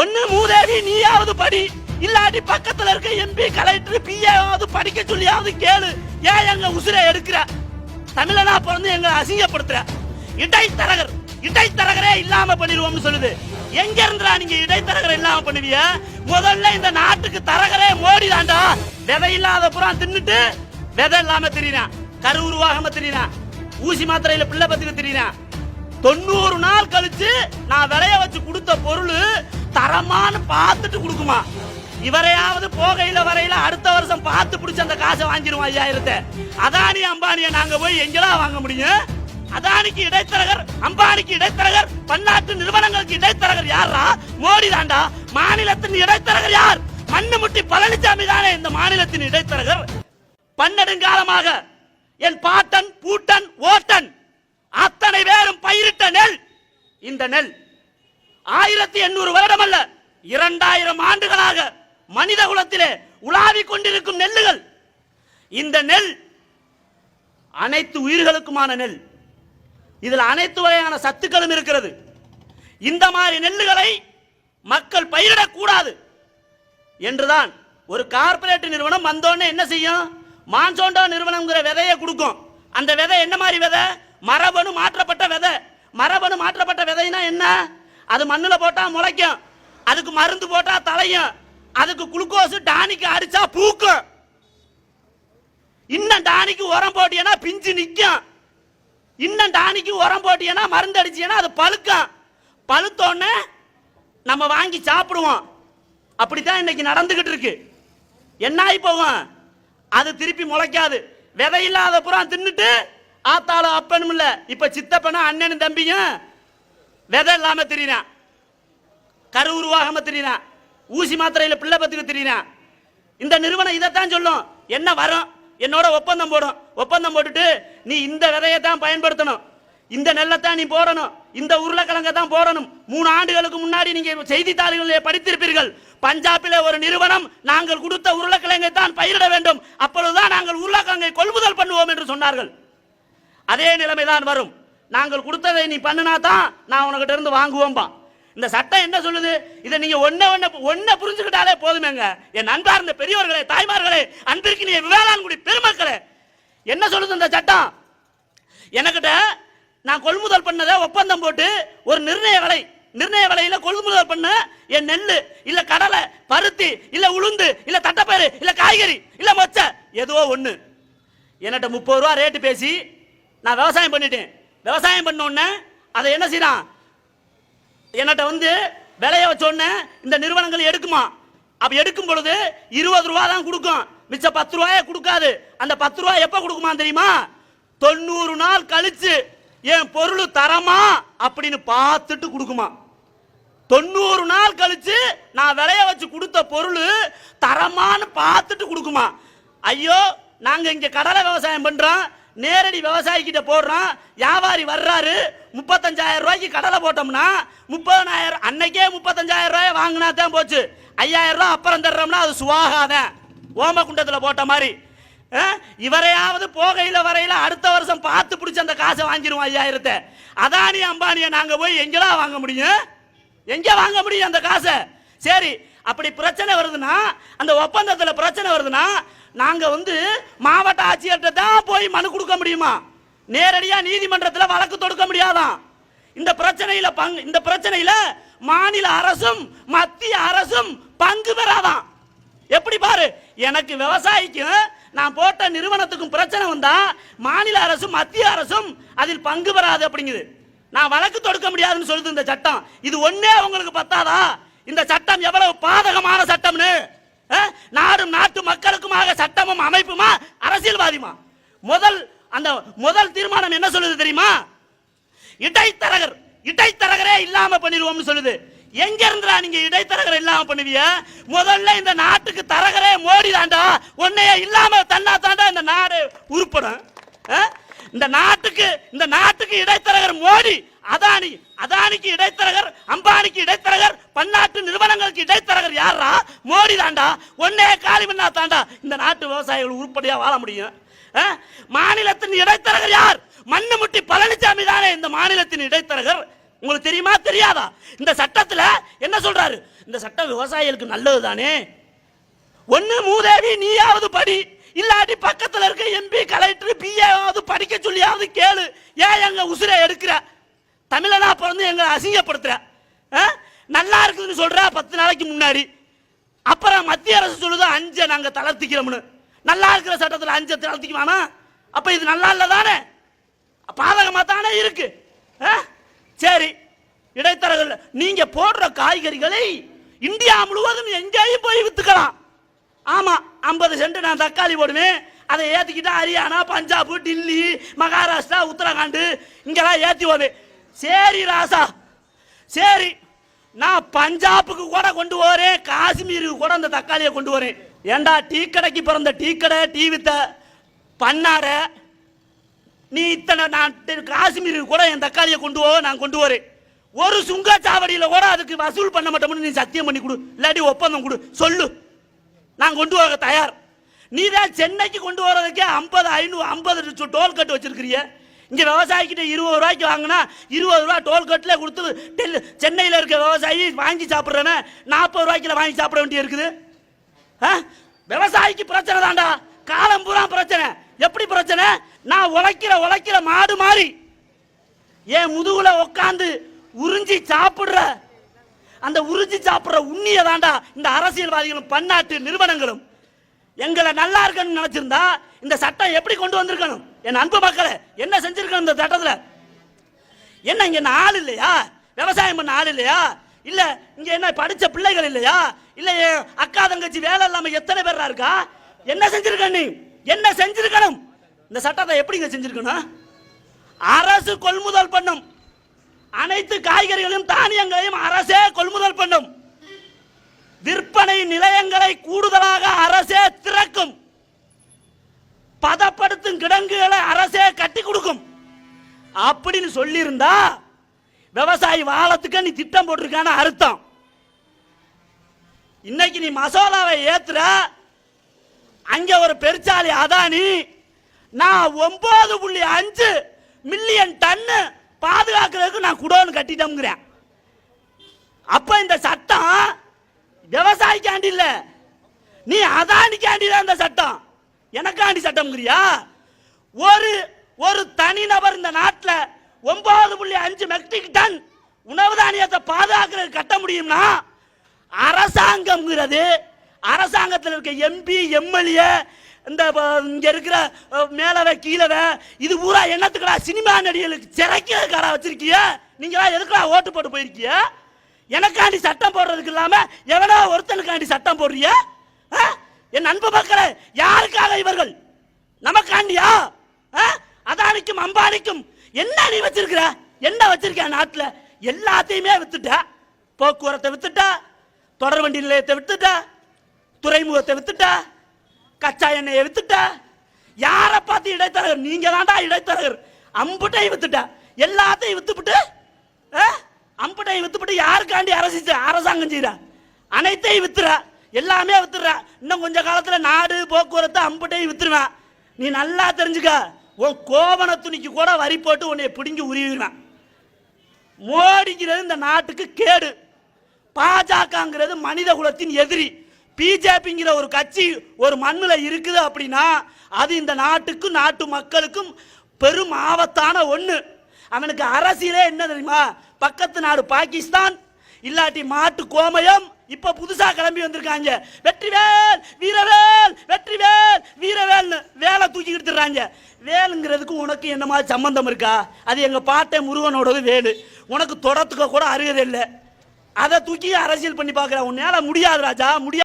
ஒன்னு மூதேவி நீயாவது படி. இல்லாட்டி பக்கத்துல இருக்க எம்பி கலெக்டர் பிஏவாவது படிக்க சொல்லியாவது கேளு. ஏன் எங்க உசுரை எடுக்கிற? தமிழனா பிறந்து எங்களை அசிங்கப்படுத்துற. இடைத்தரகர் இடைத்தரகரே இல்லாம பண்ணிடுவோம்னு சொல்லுது. எங்க இருந்தா நீங்க இடைத்தரகர் இல்லாம பண்ணுவீங்க முதல்ல இந்த நாட்டுக்கு தரகரே மோடி தாண்டா விதை இல்லாத புறம் தின்னுட்டு விதை இல்லாம தெரியுறான். கரு உருவாகாம தெரியுறான். ஊசி மாத்திரையில பிள்ளை பத்தின தெரியுறான். தொண்ணூறு நாள் கழிச்சு நான் விளைய வச்சு கொடுத்த பொருள் தரமான்னு பார்த்துட்டு கொடுக்குமா? இவரையாவது போகையில வரையில அடுத்த வருஷம் பார்த்து பிடிச்ச அந்த காசை வாங்கிடுவோம் ஐயாயிரத்தை. அதானி அம்பானியை நாங்க போய் எங்கெல்லாம் வாங்க முடியும்? அதானிக்கு இடைத்தரகர் அம்பானிக்கு இடைத்தரகர் பன்னாட்டு நிறுவனங்களுக்கு இடைத்தரகர் யாரா மோடி தாண்டா மாநிலத்தின் இடைத்தரகர் யார்? மண்ணு முட்டி பழனிசாமி தானே இந்த மாநிலத்தின் இடைத்தரகர். பன்னெடுங்காலமாக என் பாட்டன் பூட்டன் ஓட்டன் அத்தனை பேரும் பயிரிட்ட நெல் இந்த நெல் ஆயிரத்தி எண்ணூறு வருடம் அல்ல இரண்டாயிரம் ஆண்டுகளாக மனித குலத்திலே உலாவிக் கொண்டிருக்கும் நெல்லுகள். இந்த நெல் அனைத்து உயிர்களுக்குமான நெல். இதில் அனைத்து வகையான சத்துக்களும் இருக்கிறது. இந்த மாதிரி நெல்லுகளை மக்கள் பயிரிடக்கூடாது என்றுதான் ஒரு கார்பரேட் நிறுவனம் வந்தோடனே என்ன செய்யும்? மான்சோண்டோ நிறுவனம்ங்கிற விதையை கொடுக்கும். அந்த விதை என்ன மாதிரி விதை? மரபணு மாற்றப்பட்ட விதை. மரபணு மாற்றப்பட்ட விதைனா என்ன? அது மண்ணில் போட்டால் முளைக்கும். அதுக்கு மருந்து போட்டால் தலையும். அதுக்கு குளுக்கோஸ் டானிக்கு அடிச்சா பூக்கும். இன்னும் டானிக்கு உரம் போட்டியனா பிஞ்சு நிற்கும் இன்னும் டானிக்கு உரம் போட்டியனா மருந்து அடிச்சியனா அது பழுக்கும். பழுத்தோடனே நம்ம வாங்கி சாப்பிடுவோம். அப்படித்தான் இன்னைக்கு நடந்துகிட்டு இருக்கு. என்ன ஆகி போவோம் அது திருப்பி முளைக்காது. விதையில்லாத புறம் தின்னுட்டு ஆத்தாள அப்பனும் இல்ல. இப்ப சித்தப்பனா அண்ணனும் தம்பியும் விதை இல்லாம தெரியுனா. கரு உருவாகாம தெரியுனா. ஊசி மாத்திரையில பிள்ளை பத்துக்கு தெரியுனா. இந்த நிறுவனம் இதைத்தான் சொல்லும். என்ன வரும்? என்னோட ஒப்பந்தம் போடும். ஒப்பந்தம் போட்டுட்டு நீ இந்த விதையை தான் பயன்படுத்தணும். இந்த நெல்லத்தான் நீ போடணும். இந்த உருளைக்கிழங்க தான் போடணும். மூணு ஆண்டுகளுக்கு முன்னாடி நீங்க செய்தித்தாள்களில் படித்திருப்பீர்கள். பஞ்சாபிலே ஒரு நிறுவனம் நாங்கள் கொடுத்த உருளைக்கிழங்கை தான் பயிரிட வேண்டும். அப்பொழுதுதான் நாங்கள் உருளைக்கிழங்கை கொள்முதல் பண்ணுவோம் என்று சொன்னார்கள். அதே நிலைமைதான் வரும். நாங்கள் கொடுத்ததை நீ பண்ணினா தான் நான் உனக்கிட்ட இருந்து வாங்குவோம்பா. இந்த சட்டம் என்ன சொல்லுது? இதை நீங்க ஒன்ன ஒன்ன ஒன்ன புரிஞ்சுக்கிட்டாலே போதுமேங்க. என் அன்பார்ந்த பெரியவர்களே தாய்மார்களே அன்பிற்கு நீ விவேலான்குடி பெருமக்களே என்ன சொல்லுது இந்த சட்டம்? எனக்கிட்ட நான் கொள்முதல் பண்ணதை ஒப்பந்தம் போட்டு ஒரு நிர்ணய விலை நிர்ணய விலையில கொள்முதல் பண்ண. என் நெல் இல்ல கடலை பருத்தி இல்ல உளுந்து இல்ல தட்டப்பயிறு இல்ல காய்கறி இல்ல மொச்சை ஏதோ ஒண்ணு. என்கிட்ட முப்பது ரூபா ரேட்டு பேசி நான் விவசாயம் பண்ணிட்டேன். விவசாயம் பண்ண உடனே அதை என்ன செய்யறான் என்னட்ட வந்து விலைய வச்சோடனே இந்த நிறுவனங்கள் எடுக்குமா? அப்போ எடுக்கும் பொழுது இருபது ரூபா தான் கொடுக்கும். மிச்ச பத்து ரூபாயே கொடுக்காது. அந்த பத்து ரூபாய் எப்போ கொடுக்குமா தெரியுமா? தொண்ணூறு நாள் கழிச்சு என் பொருள் தரமா அப்படின்னு பார்த்துட்டு கொடுக்குமா. தொண்ணூறு நாள் கழிச்சு நான் விளைய வச்சு கொடுத்த பொருள் தரமான்னு பார்த்துட்டு கொடுக்குமா. ஐயோ நாங்கள் இங்கே கடலை விவசாயம் பண்ணுறோம் நேரடி விவசாயிக்கிட்ட போடுறோம். வியாபாரி வர்றாரு. முப்பத்தஞ்சாயிரம் ரூபாய்க்கு கடலை போட்டோம்னா முப்பதனாயிரம் அன்னைக்கே முப்பத்தஞ்சாயிரம் ரூபாய் வாங்கினா தான் போச்சு. ஐயாயிரம் ரூபா அப்புறம் தர்றோம்னா அது சுவாகாதான் ஓமகுண்டத்தில் போட்ட மாதிரி. இவரையாவது போகையில் வரையில அடுத்த வருஷம் பார்த்து பிடிச்ச அந்த காசை வாங்கிடுவோம் ஐயாயிரத்தை. அதானி அம்பானியை நாங்கள் போய் எங்கெல்லாம் வாங்க முடியும்? எங்கே வாங்க முடியும் அந்த காசை? சரி அப்படி பிரச்சனை வருதுன்னா அந்த ஒப்பந்தத்தில் பிரச்சனை வருதுன்னா நாங்கள் வந்து மாவட்ட ஆட்சியர்கிட்ட தான் போய் மனு கொடுக்க முடியுமா? நேரடியாக நீதிமன்றத்தில் வழக்கு தொடுக்க முடியாதாம் இந்த பிரச்சனையில் பங்கு இந்த பிரச்சனையில் மாநில அரசும் மத்திய அரசும் பங்கு பெறாதான் எப்படி பாரு? எனக்கு விவசாயிக்கும் நான் போட்ட நிறுவனத்துக்கும் பிரச்சனை வந்தா மாநில அரசும் மத்திய அரசும் அதில் பங்கு பெறாது அப்படிங்குது. நான் வழக்கு தொடுக்க முடியாதுன்னு சொல்லுது இந்த சட்டம். இது ஒன்னே உங்களுக்கு பத்தாதா? இந்த சட்டம் எவ்வளவு பாதகமான சட்டம்னு? நாடும் நாட்டு மக்களுக்குமாக சட்டமும் அமைப்புமா? அரசியல்வாதிமா முதல் அந்த முதல் தீர்மானம் என்ன சொல்லுது தெரியுமா? இடைத்தரகர் இடைத்தரகரே இல்லாம பண்ணிடுவோம்னு சொல்லுது. எங்க இருந்தா நீங்க இடைத்தரகர் இல்லாம பண்ணுவீங்க? முதல்ல இந்த நாட்டுக்கு தரகரே மோடி தாண்டா உன்னைய இல்லாம தன்னா தாண்டா இந்த நாடு உருப்படும். இந்த நாட்டுக்கு இந்த நாட்டுக்கு இடைத்தரகர் மோடி அதானி அதானிக்கு இடைத்தரகர் அம்பானிக்கு இடைத்தரகர் பன்னாட்டு நிறுவனங்களுக்கு இடைத்தரகர் யாரா மோடி தாண்டா ஒன்னே காலி பண்ணா தாண்டா இந்த நாட்டு விவசாயிகள் உருப்படியா வாழ முடியும். மாநிலத்தின் இடைத்தரகர் யார்? மண்ணு முட்டி பழனிசாமி தானே இந்த மாநிலத்தின் இடைத்தரகர்? உங்களுக்கு தெரியுமா தெரியாதா? இந்த சட்டத்துல என்ன சொல்றாரு? இந்த சட்டம் விவசாயிகளுக்கு நல்லது தானே. ஒன்று மூதேவி நீயாவது படி. இல்லாட்டி பக்கத்துல இருக்க எம்பி கலெக்டர் பிஏவாவது படிக்க சொல்லியாவது கேளு. ஏன் எங்க உசுரை எடுக்கிற? தமிழனா பிறந்து எங்களை அசிங்கப்படுத்துற. ஆ? நல்லா இருக்குதுன்னு சொல்ற பத்து நாளைக்கு முன்னாடி. அப்புறம் மத்திய அரசு சொல்லுது அஞ்சை நாங்கள் தளர்த்திக்கிறோம்னு. நல்லா இருக்கிற சட்டத்தில் அஞ்சை தளர்த்திக்குவானா? அப்போ இது நல்லா இல்லை தானே பாதகமா தானே இருக்கு. ஆ? சரி இடைத்தரகர்கள் நீங்க போடுற காய்கறிகளை இந்தியா முழுவதும் எங்கேயும் போய் வித்துக்கலாம். ஆமா ஐம்பது சென்ட் நான் தக்காளி போடுவேன். அதை ஏத்திக்கிட்டா ஹரியானா பஞ்சாப் டில்லி மகாராஷ்டிரா உத்தரகாண்ட் இங்கெல்லாம் ஏத்தி வருவேன் சரி ராசா சரி. நான் பஞ்சாபுக்கு கூட கொண்டு வரேன் காஷ்மீருக்கு கூட அந்த தக்காளியை கொண்டு வரேன் ஏண்டா டீ கடைக்கு பிறந்த டீ கடை டீ வித்த பண்ணாட நீ இத்தனை நான் காஷ்மீருக்கு கூட என் தக்காளியை கொண்டு போக நான் கொண்டு வரேன் ஒரு சுங்கச்சாவடியில் கூட அதுக்கு வசூல் பண்ண மாட்டோம்னு நீ சத்தியம் பண்ணி கொடு. இல்லாட்டி ஒப்பந்தம் கொடு. சொல்லு. நான் கொண்டு வர தயார். நீ தான் சென்னைக்கு கொண்டு வரதுக்கே ஐம்பது ஐநூறு ஐம்பது டோல் கட்டு வச்சிருக்கிறிய இங்க விவசாயிக்கிட்ட இருபது ரூபாய்க்கு வாங்கினா இருபது ரூபா டோல்கெட்டில் கொடுத்து டெல்லி சென்னையில் இருக்க விவசாயி வாங்கி சாப்பிட்றவன் நாற்பது ரூபாய்க்குல வாங்கி சாப்பிட வேண்டிய இருக்குது. ஆ? விவசாயிக்கு பிரச்சனை தான்டா. காலம் பூரா பிரச்சனை. எப்படி பிரச்சனை? நான் உழைக்கிற உழைக்கிற மாடு மாறி. என் முதுகுல உட்காந்து உறிஞ்சி சாப்பிடுற அந்த உறிஞ்சி சாப்பிடுற உண்ணிய தாண்டா இந்த அரசியல்வாதிகளும் பன்னாட்டு நிறுவனங்களும். எங்களை நல்லா இருக்கணும்னு நினைச்சிருந்தா இந்த சட்டம் எப்படி கொண்டு வந்திருக்கணும்? என் அன்பு மக்களை என்ன செஞ்சிருக்கணும் இந்த தட்டத்தில்? என்ன இங்க என்ன ஆள் இல்லையா? விவசாயம் பண்ண ஆள் இல்லையா? இல்ல இங்க என்ன படிச்ச பிள்ளைகள் இல்லையா? இல்ல அக்கா தங்கச்சி வேலை இல்லாம எத்தனை பேரா இருக்கா? என்ன செஞ்சிருக்க நீ? என்ன செஞ்சிருக்கணும்? இந்த சட்டத்தை எப்படிங்க செஞ்சிருக்கணும்? அரசு கொள்முதல் பண்ணும். அனைத்து காய்கறிகளையும் தானியங்களையும் அரசே கொள்முதல் பண்ணும். விற்பனை நிலையங்களை கூடுதலாக அரசே திறக்கும். பதப்படுத்தும் கிடங்குகளை அரசே கட்டி கொடுக்கும். அப்படின்னு சொல்லியிருந்தா விவசாயி வாழத்துக்கு நீ திட்டம் போட்டிருக்கான அர்த்தம். இன்னைக்கு நீ மசோலாவை ஏத்துற அங்க ஒரு பெருச்சாலி அதானி நான் ஒன்பது புள்ளி அஞ்சு மில்லியன் டன்னு பாதுகாக்கிறதுக்கு நான் குடோன்னு கட்டிட்டோம்ங்கிறேன். அப்ப இந்த சட்டம் விவசாயிக்காண்டி இல்ல நீ அதானிக்காண்டி தான் இந்த சட்டம். எனக்காண்டி சட்டம்ங்கிறியா? ஒரு ஒரு தனிநபர் இந்த நாட்டில் ஒன்பது புள்ளி அஞ்சு மெட்ரிக் டன் உணவு தானியத்தை பாதுகாக்கிறது கட்ட முடியும்னா அரசாங்கம்ங்கிறது அரசாங்கத்தில் இருக்க எம்பி எம்எல்ஏ இந்த இங்கே இங்க இருக்கிற மேலவை கீழவை இது பூரா என்னத்துக்கடா சினிமா நடிகர்களுக்கு சிறைக்கிறதுக்காரா வச்சிருக்கிய? நீங்களா எதுக்குடா ஓட்டு போட்டு போயிருக்கிய? எனக்காண்டி சட்டம் போடுறதுக்கு இல்லாம எவனோ ஒருத்தனுக்காண்டி சட்டம் போடுறிய? ஆ? என் அன்பு மக்களே யாருக்காக இவர்கள்? நமக்காண்டியா? ஆ? அதானிக்கும் அம்பானிக்கும் என்ன நீ வச்சிருக்கிற? என்ன வச்சிருக்க நாட்டில்? எல்லாத்தையுமே வித்துட்ட. போக்குவரத்தை வித்துட்ட. தொடர் வண்டி நிலையத்தை வித்துட்ட. துறைமுகத்தை வித்துட்ட. கச்சா எண்ணெயை வித்துட்ட. யாரை பார்த்து இடைத்தரகர்? நீங்க தான்டா இடைத்தரகர். அம்புட்டையும் வித்துட்ட. எல்லாத்தையும் வித்துப்புட்டு ஆ? அம்புட்டையும் வித்துப்புட்டு யாருக்காண்டி அரசு அரசாங்கம் செய்யற அனைத்தையும் வித்துற. எல்லாமே வித்துடுறேன். இன்னும் கொஞ்ச காலத்தில் நாடு போக்குவரத்து அம்புட்டையும் வித்துருவேன். நீ நல்லா தெரிஞ்சுக்க. உன் கோவண துணிக்கு கூட வரி போட்டு உன்னை பிடுங்கி உருவிடுவேன். மோடிங்கிறது இந்த நாட்டுக்கு கேடு. பாஜகங்கிறது மனித குலத்தின் எதிரி. பிஜேபிங்கிற ஒரு கட்சி ஒரு மண்ணில் இருக்குது அப்படின்னா அது இந்த நாட்டுக்கும் நாட்டு மக்களுக்கும் பெரும் ஆபத்தான ஒன்று அவனுக்கு அரசியலே என்ன தெரியுமா? பக்கத்து நாடு பாகிஸ்தான் இல்லாட்டி மாட்டு கோமயம் இப்போ புதுசாக கிளம்பி வந்திருக்காங்க. வெற்றிவேல் வீரவேல் வெற்றிவேல் வீரவேல்னு வேலை தூக்கி எடுத்துறாங்க வேலுங்கிறதுக்கு உனக்கு என்ன மாதிரி சம்பந்தம் இருக்கா? அது எங்க பாட்டை முருகனோடது வேலு. உனக்கு தொடத்துக்க கூட அருகதை இல்லை அதை தூக்கி அரசியல் பண்ணி பார்க்குற. உன்னால முடியாது ராஜா முடியாது.